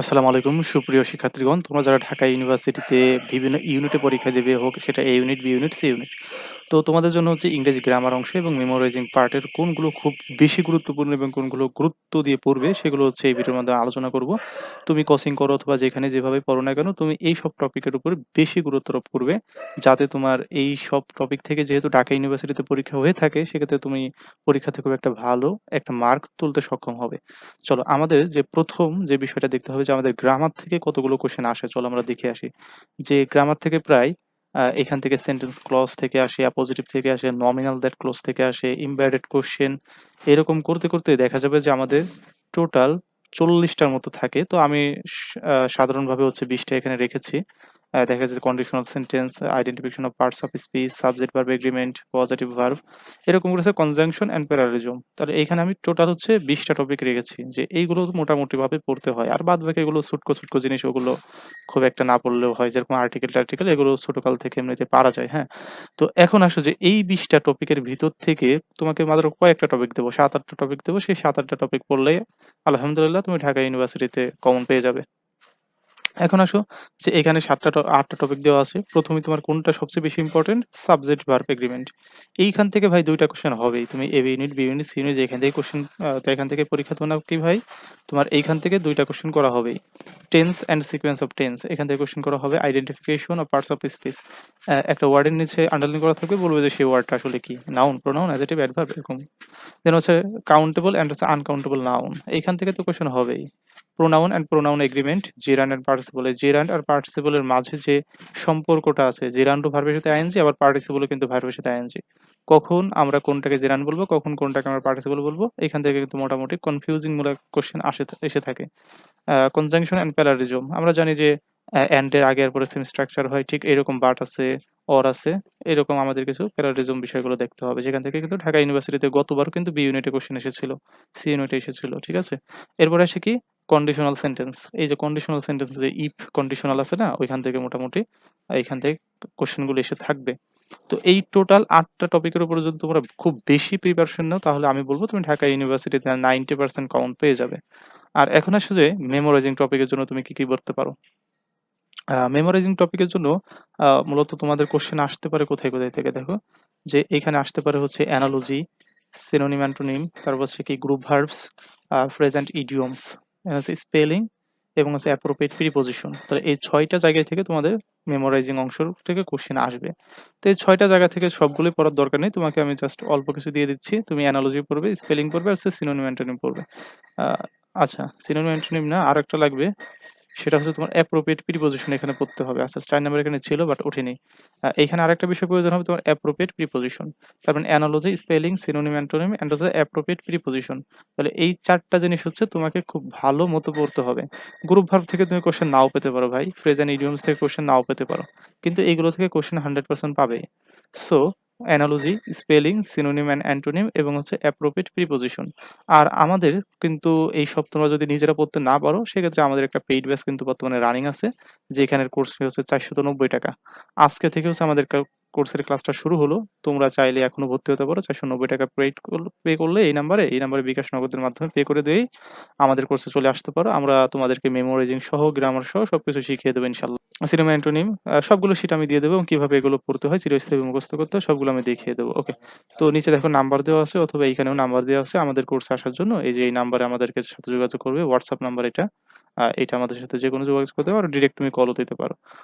আসসালামু আলাইকুম, সুপ্রিয় শিক্ষার্থীগণ। তোমরা যারা ঢাকা ইউনিভার্সিটিতে বিভিন্ন ইউনিটে পরীক্ষা দেবে হোক, সেটা A unit B unit C unit তো তোমাদের জন্য হচ্ছে ইংরেজি গ্রামার অংশ এবং মেমোরাইজিং পার্টের কোনগুলো খুব বেশি গুরুত্বপূর্ণ এবং কোনগুলো গুরুত্ব দিয়ে পড়বে সেগুলো হচ্ছে এই ভিডিওর মধ্যে আলোচনা করব। তুমি কোচিং করো অথবা যেখানে যেভাবে পড়ো না কেন, তুমি এই সব টপিকের উপর বেশি গুরুত্ব আরোপ করবে যাতে তোমার এই সব টপিক থেকে যেহেতু ঢাকা ইউনিভার্সিটিতে পরীক্ষা হয়ে থাকে, সেক্ষেত্রে তুমি পরীক্ষা থেকে খুব একটা ভালো একটা মার্ক তুলতে সক্ষম হবে। চলো, আমাদের যে প্রথম যে বিষয়টা দেখতে হবে যে আমাদের গ্রামার থেকে কতগুলো কোশ্চেন আসে, চলো আমরা দেখে আসি। যে গ্রামার থেকে প্রায় এখান থেকে সেন্টেন্স ক্লজ থেকে আসে অপোজিটিভ থেকে আসে নমিনাল দ্যাট ক্লজ থেকে আসে ইমব্যাডেড কোশ্চেন এরকম করতে করতে দেখা যাবে যে আমাদের টোটাল চল্লিশটার মতো থাকে। তো আমি সাধারণভাবে হচ্ছে বিশটা এখানে রেখেছি। দেখা যাচ্ছে conditional sentence identification of parts of speech subject verb agreement positive verb এরকম করেছে কনজাংশন অ্যান্ড প্যারালিজম তাহলে এখানে আমি টোটাল হচ্ছে বিশটা টপিক রেখেছি, যে এইগুলো মোটামুটি ভাবে পড়তে হয়। আর বাদ বাকি এগুলো ছুটকো ছুটকো জিনিস, ওগুলো খুব একটা না পড়লেও হয়, যেরকম আর্টিকেল টার্টিকেল, এগুলো ছোটকাল থেকে এমনিতে পারা যায় হ্যাঁ। তো এখন আসো যে এই বিশটা টপিকের ভিতর থেকে তোমাকে মাত্র কয়েকটা টপিক দেবো, সাত আটটা টপিক দেবো, সেই সাত আটটা টপিক পড়লে আলহামদুলিল্লাহ তুমি ঢাকা ইউনিভার্সিটিতে কমন পেয়ে যাবে। এখন আসো, যে এখানে সাতটা আটটা টপিক দেওয়া আছে। প্রথমে তোমার কোনটা সবচেয়ে বেশি ইম্পর্টেন্ট সাবজেক্ট ভার্ব এগ্রিমেন্ট এইখান থেকে ভাই দুইটা কোশ্চেন হবেই। তুমি A unit B unit C unit যেখান থেকে কোশ্চেন তো এখান থেকে পরীক্ষা তোমার কি ভাই? তোমার এইখান থেকে দুইটা কোশ্চেন করা হবেই। Tense and sequence of tense এখান থেকে কোশ্চেন করা হবে identification of parts of speech একটা ওয়ার্ডের নিচে আন্ডারলাইন করা থাকবে, বলবে যে সেই ওয়ার্ডটা আসলে কি? নাউন প্রোনাউন অ্যাজেটিভ অ্যাডভার্ব এরকম। দেন হচ্ছে কাউন্টেবল অ্যান্ড হচ্ছে আনকাউন্টেবল নাউন এইখান থেকে তো কোশ্চেন হবেই। Pronoun and pronoun agreement gerund and participle gerund আর পার্টিসিপলের মাঝে যে সম্পর্কটা আছে জেরান্ডও ভার্বের সাথে আইএনজি আবার পার্টিসিপলও কিন্তু ভার্বের সাথে আইএনজি কখন আমরা কোনটাকে জেরান বলব, কখন কোনটাকে আমরা পার্টিসিপল বলব, এখান থেকে কিন্তু মোটামুটি কনফিউজিং মূলক কোশ্চেন আসে, এসে থাকে। কনজাংশন অ্যান্ড প্যারারিজম আমরা জানি যে অ্যান্ড এর আগে আর পরে সেম স্ট্রাকচার হয়, ঠিক এরকম বাট আছে অর আছে, এরকম আমাদের কিছু প্যারারিজম বিষয়গুলো দেখতে হবে। যেখান থেকে কিন্তু ঢাকা ইউনিভার্সিটিতে গতবার কিন্তু বি ইউনিটে কোশ্চেন এসেছিল সি ইউনিটে এসেছিল, ঠিক আছে? এরপরে আসে কি? কন্ডিশনাল সেন্টেন্স এই যে কন্ডিশনাল সেন্টেন্স যে ইফ কন্ডিশনাল আছে না, ওইখান থেকে মোটামুটি, এইখান থেকে কোশ্চেনগুলো এসে থাকবে। তো এই টোটাল আটটা টপিকের উপর যদি তোমরা খুব বেশি প্রিপারেশন নাও, তাহলে আমি বলব তুমি ঢাকা ইউনিভার্সিটিতে নাইনটি পার্সেন্ট কাউন্ট পেয়ে যাবে। আর এখন আসে যে মেমোরাইজিং টপিকের জন্য তুমি কি কি করতে পারো। মেমোরাইজিং টপিকের জন্য মূলত তোমাদের কোশ্চেন আসতে পারে কোথায় কোথায় থেকে দেখো। যে এখানে আসতে পারে হচ্ছে অ্যানালজি সিনোনিম অ্যান্টোনিম তারপর হচ্ছে কি গ্রুপ ভার্বস প্রেজেন্ট ইডিয়মস হচ্ছে স্পেলিং এবং হচ্ছে অ্যাপ্রোপ্রিয়েট প্রিপোজিশন তাহলে এই ছয়টা জায়গায় থেকে তোমাদের মেমোরাইজিং অংশ থেকে কোশ্চেন আসবে। তো এই ছয়টা জায়গা থেকে সবগুলোই পড়ার দরকার নেই। তোমাকে আমি জাস্ট অল্প কিছু দিয়ে দিচ্ছি। তুমি অ্যানালজি পড়বে স্পেলিং পড়বে, আর সিনোনিম অ্যান্টোনিম পড়বে। আচ্ছা সিনোনিম অ্যান্টোনিম না আর একটা লাগবে। সেটা হচ্ছে তোমার অ্যাপ্রোপ্রিয়েট প্রিপোজিশন এখানে পড়তে হবে। আচ্ছা চার নাম্বার এখানে ছিল বাট ওঠেনি। এখানে আরেকটা বিষয় প্রয়োজন হবে, তোমার অ্যাপ্রোপ্রিয়েট প্রিপোজিশন তারপর analogy spelling synonym antonym and হচ্ছে অ্যাপ্রোপ্রিয়েট প্রিপোজিশন তাহলে এই চারটা জিনিস হচ্ছে তোমাকে খুব ভালো মতো পড়তে হবে। গ্রুপ ভার্ব থেকে তুমি কোশ্চেন নাও পেতে পারো ভাই। ফ্রেজ অ্যান্ড ইডিয়মস থেকে কোশ্চেন নাও পেতে পারো। কিন্তু এগুলো থেকে কোশ্চেন হান্ড্রেড পার্সেন্ট পাবে। So analogy, spelling, synonym and antonym এবং হচ্ছে অ্যাপ্রোপ্রিয়েট প্রিপোজিশন। আর আমাদের কিন্তু এই সব তোমরা যদি নিজেরা পড়তে না পারো, সেক্ষেত্রে আমাদের একটা পেইড ব্যাচ কিন্তু বর্তমানে রানিং আছে, যেখানের কোর্স ফি হচ্ছে চারশত নব্বই টাকা। আজকে থেকে হচ্ছে আমাদের কোর্সের ক্লাসটা শুরু হলো, তোমরা চাইলে এখনও ভর্তি হতে পারো, চারশো নব্বই টাকা পেড পে করলে এই নাম্বারে এই নাম্বারে বিকাশ নগদের মাধ্যমে পে করে দিয়েই আমাদের কোর্সে চলে আসতে পারো। আমরা তোমাদেরকে মেমোরাইজিং সহ গ্রামার সহ সবকিছু শিখিয়ে দেবো ইনশাল্লাহ। সিনেমা অ্যান্টোনিম সবগুলো সিট আমি দিয়ে দেবো এবং কীভাবে এগুলো পড়তে হয়, চিরস্থায়ী মুখস্থ করতে হয়, সবগুলো আমি দেখিয়ে দেবো ওকে তো নিচে দেখো নাম্বার দেওয়া আছে অথবা এইখানেও নাম্বার দেওয়া আছে, আমাদের কোর্সে আসার জন্য। এই যে এই নাম্বারে আমাদেরকে সাথে যোগাযোগ করবে হোয়াটসঅ্যাপ নাম্বার এটা এটা আমাদের সাথে যে কোনো যোগাযোগ করতে পারো ডিরেক্ট তুমি কলও দিতে পারো।